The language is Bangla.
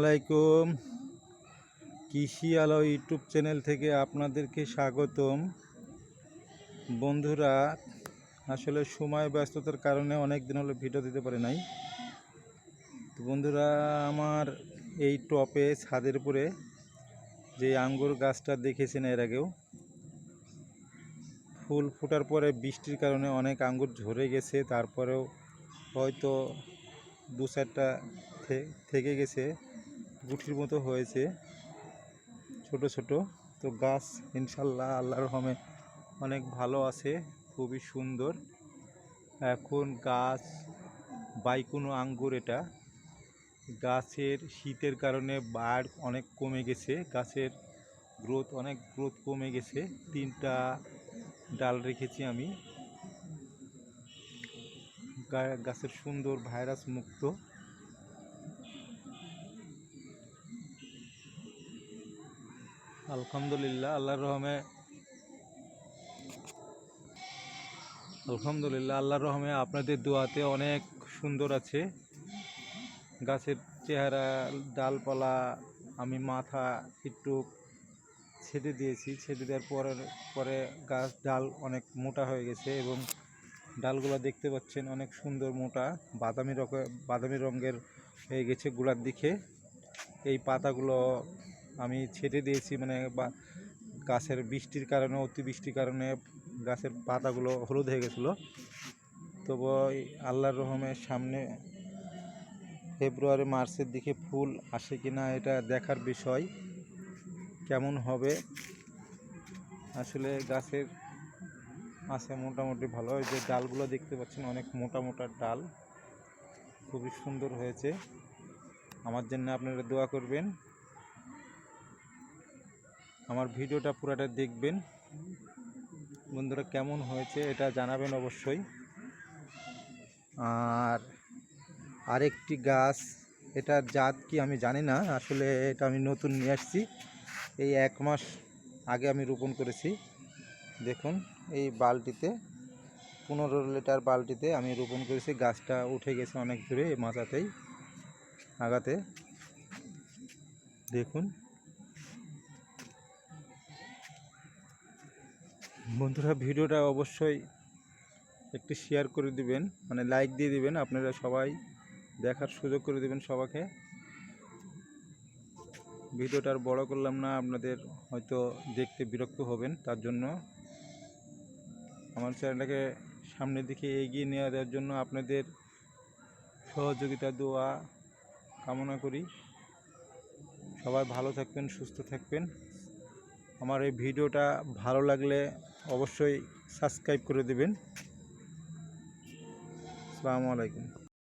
আলাইকুম। কৃষি আলো ইউটিউব চ্যানেল থেকে আপনাদেরকে স্বাগতম। বন্ধুরা, আসলে সময় ব্যস্ততার কারণে অনেক দিন হলো ভিডিও দিতে পারে নাই। তো বন্ধুরা, আমার এই টপে, ছাদের উপরে যে আঙ্গুর গাছটা দেখেছেন এর আগেও, ফুল ফোটার পরে বৃষ্টির কারণে অনেক আঙ্গুর ঝরে গেছে, তারপরেও হয়তো দু চারটা থেকে গেছে। গুঠির মতো হয়েছে, ছোট ছোট। তো গাছ ইনশাল্লাহ আল্লাহর রহমে অনেক ভালো আছে, খুবই সুন্দর। এখন গাছ বাইকুনো আঙ্গুর এটা। গাছের শীতের কারণে বাড় অনেক কমে গেছে, গাছের গ্রোথ অনেক গ্রোথ কমে গেছে। তিনটা ডাল রেখেছি আমি। গাছের সুন্দর ভাইরাস মুক্ত। আলহামদুলিল্লাহ, আল্লাহর রহমে। আলহামদুলিল্লাহ, আল্লাহর রহমে আপনাদের দোয়াতে অনেক সুন্দর আছে। গাছের চেহারা, ডালপালা, আমি মাথা একটু ছেদে দিয়েছি। ছেদে দেওয়ার পরে পরে গাছ, ডাল অনেক মোটা হয়ে গেছে এবং ডালগুলো দেখতে পাচ্ছেন অনেক সুন্দর মোটা, বাদামি রক, বাদামি রঙের হয়ে গেছে গোড়ার দিকে। এই পাতাগুলো আমি ছেটে দিয়েছি মানে গাছের বৃষ্টির কারণে, অতিবৃষ্টির কারণে গাছের পাতাগুলো হলুদ হয়ে গেছিল। তবু আল্লাহর রহমের সামনে ফেব্রুয়ারি, মার্চের দিকে ফুল আসে কিনা এটা দেখার বিষয়, কেমন হবে? আসলে গাছের আছে মোটামুটি ভালো। যে ডালগুলো দেখতে পাচ্ছেন, অনেক মোটা মোটা ডাল। খুবই সুন্দর হয়েছে। আমার জন্য আপনারা দোয়া করবেন। আমার ভিডিওটা পুরাটা দেখবেন। বন্ধুরা কেমন হয়েছে এটা জানাবেন অবশ্যই। আর আরেকটি গাছ, এটার জাত কি আমি জানি না, আসলে এটা আমি নতুন নিয়ে আসছি। এই এক মাস আগে আমি রোপণ করেছি। দেখুন, এই বালটিতে পনেরো লিটার বালটিতে আমি রোপণ করেছি। গাছটা উঠে গেছে অনেক দূরে, এই মাচাতেই, আগাতে। দেখুন বন্ধুরা, ভিডিওটা অবশ্যই একটু শেয়ার করে দিবেন মানে লাইক দিয়ে দিবেন, আপনারা সবাই দেখার সুযোগ করে দিবেন সবাইকে। ভিডিওটা আর বড় করলাম না, আপনাদের হয়তো দেখতে বিরক্ত হবেন, তার জন্য আমার চ্যানেলটাকে সামনের দিকে এগিয়ে নিয়ে দেওয়ার জন্য আপনাদের সহযোগিতা, দোয়া কামনা করি। সবাই ভালো থাকবেন, সুস্থ থাকবেন। আমার এই ভিডিওটা ভালো লাগলে অবশ্যই সাবস্ক্রাইব করে দেবেন। আসসালামু আলাইকুম।